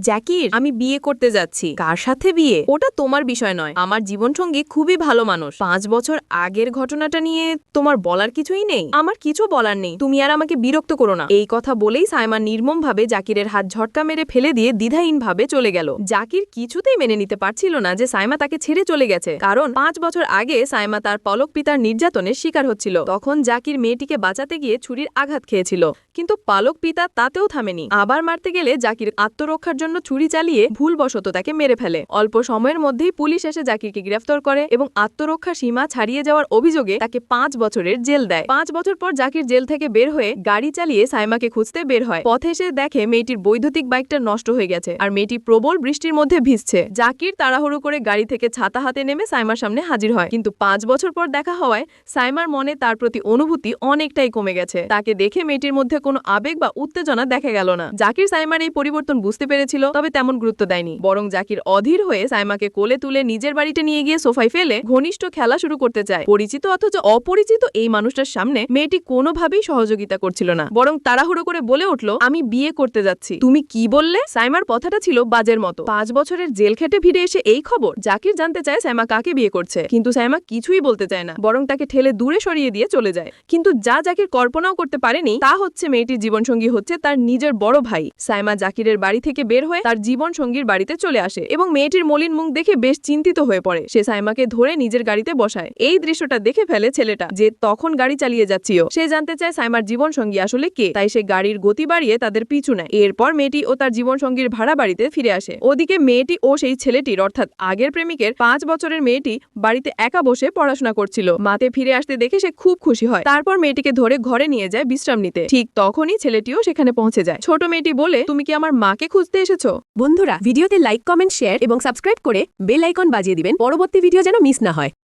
জ্যাকির, আমি বিয়ে করতে যাচ্ছি। কার সাথে বিয়ে? ওটা তোমার বিষয় নয়। আমার জীবনসঙ্গী খুবই ভালো মানুষ। পাঁচ বছর আগের ঘটনাটা নিয়ে তোমার বলার কিছুই নেই? আমার কিছু বলার নেই। তুমি আর আমাকে বিরক্ত করো না। এই কথা বলেই সাইমা নির্মম ভাবে জাকিরের হাত ঝটকা মেরে ফেলে দিয়ে দ্বিধাহীন ভাবে চলে গেল। জাকির কিছুতেই মেনে নিতে পারছিল না যে সাইমা তাকে ছেড়ে চলে গেছে। কারণ পাঁচ বছর আগে সাইমা তার পলক পিতার নির্যাতনের শিকার হচ্ছিল। তখন জাকির মেয়েটিকে বাঁচাতে গিয়ে ছুরির আঘাত খেয়েছিল। কিন্তু পালক পিতা তাতেও থামেনি। আবার মারতে গেলে জাকির আত্মরক্ষার জন্য ছুরি চালিয়ে ভুলবশত তাকে মেরে ফেলে। অল্প সময়ের মধ্যেই পুলিশ এসে জাকিরকে গ্রেফতার করে এবং আত্মরক্ষা সীমা ছাড়িয়ে যাওয়ার অভিযোগে তাকে পাঁচ বছরের জেল দেয়। পাঁচ বছর পর জাকির জেল থেকে বের হয়ে গাড়ি চালিয়ে সাইমাকে খুঁজতে বের হয়। পথে এসে দেখে মেয়েটির বৈদ্যুতিক বাইকটা নষ্ট হয়ে গেছে আর মেয়েটি প্রবল বৃষ্টির মধ্যে ভিজছে। জাকির তাড়াহুড়ো করে গাড়ি থেকে ছাতা হাতে নেমে সাইমার সামনে হাজির হয়। কিন্তু পাঁচ বছর পর দেখা হওয়ায় সাইমার মনে তার প্রতি অনুভূতি অনেকটাই কমে গেছে। তাকে দেখে মেয়েটির মধ্যে কোনো আবেগ বা উত্তেজনা দেখা গেল না। জাকির সাইমার এই পরিবর্তন বুঝতে পেরেছিল তবে তেমন গুরুত্ব দেয়নি। বরং জাকির অধীর হয়ে সাইমাকে কোলে তুলে নিজের বাড়িতে নিয়ে গিয়ে সোফায় ফেলে ঘনিষ্ঠ খেলা শুরু করতে চায়। পরিচিত অথচ অপরিচিত এই মানুষটার সামনে মেয়েটি কোনোভাবেই সহযোগিতা করছিল না। বরং তাড়াহুড়ো করে বলে উঠল, আমি বিয়ে করতে যাচ্ছি। তুমি কি বললে? সাইমার কথাটা ছিল বাজের মতো। পাঁচ বছরের জেল খেটে ফিরে এসে এই খবর জাকির জানতে চায় সাইমা কাকে বিয়ে করছে। কিন্তু সাইমা কিছুই বলতে চায় না, বরং তাকে ঠেলে দূরে সরিয়ে দিয়ে চলে যায়। কিন্তু যা জাকির কল্পনাও করতে পারেনি, তা হচ্ছে মেয়েটির জীবনসঙ্গী হচ্ছে তার নিজের বড় ভাই। সাইমা জাকিরের বাড়ি থেকে বের হয়ে তার জীবন সঙ্গীর বাড়িতে চলে আসে এবং মেয়েটির মলিন মুখ দেখে বেশ চিন্তিত হয়ে পড়ে। সে সাইমাকে ধরে নিজের গাড়িতে বসায়। এই দৃশ্যটা দেখে ফেলে ছেলেটা যে তখন গাড়ি চালিয়ে যাচ্ছিল সে জানতে চায় সাইমার জীবন সঙ্গী আসলে কে, তাই সে গাড়ির গতি বাড়িয়ে তাদের পিছু নেয়। এরপর মেয়েটি ও তার জীবন সঙ্গীর ভাড়া বাড়িতে ফিরে আসে। ওদিকে মেয়েটি ও সেই ছেলেটির, অর্থাৎ আগের প্রেমিকের, পাঁচ বছরের মেয়েটি বাড়িতে একা বসে পড়াশোনা করছিল। মাতে ফিরে আসতে দেখে সে খুব খুশি হয়। তারপর মেয়েটিকে ধরে ঘরে নিয়ে যায় বিশ্রাম নিতে। ঠিক তখনই ছেলেটিও সেখানে পৌঁছে যায়। ছোট মেয়েটি বলে, তুমি কি আমার মাকে খুঁজতে এসেছ? বন্ধুরা, ভিডিওতে লাইক কমেন্ট শেয়ার এবং সাবস্ক্রাইব করে বেল আইকন বাজিয়ে দিবেন। পরবর্তী ভিডিও যেন মিস না হয়।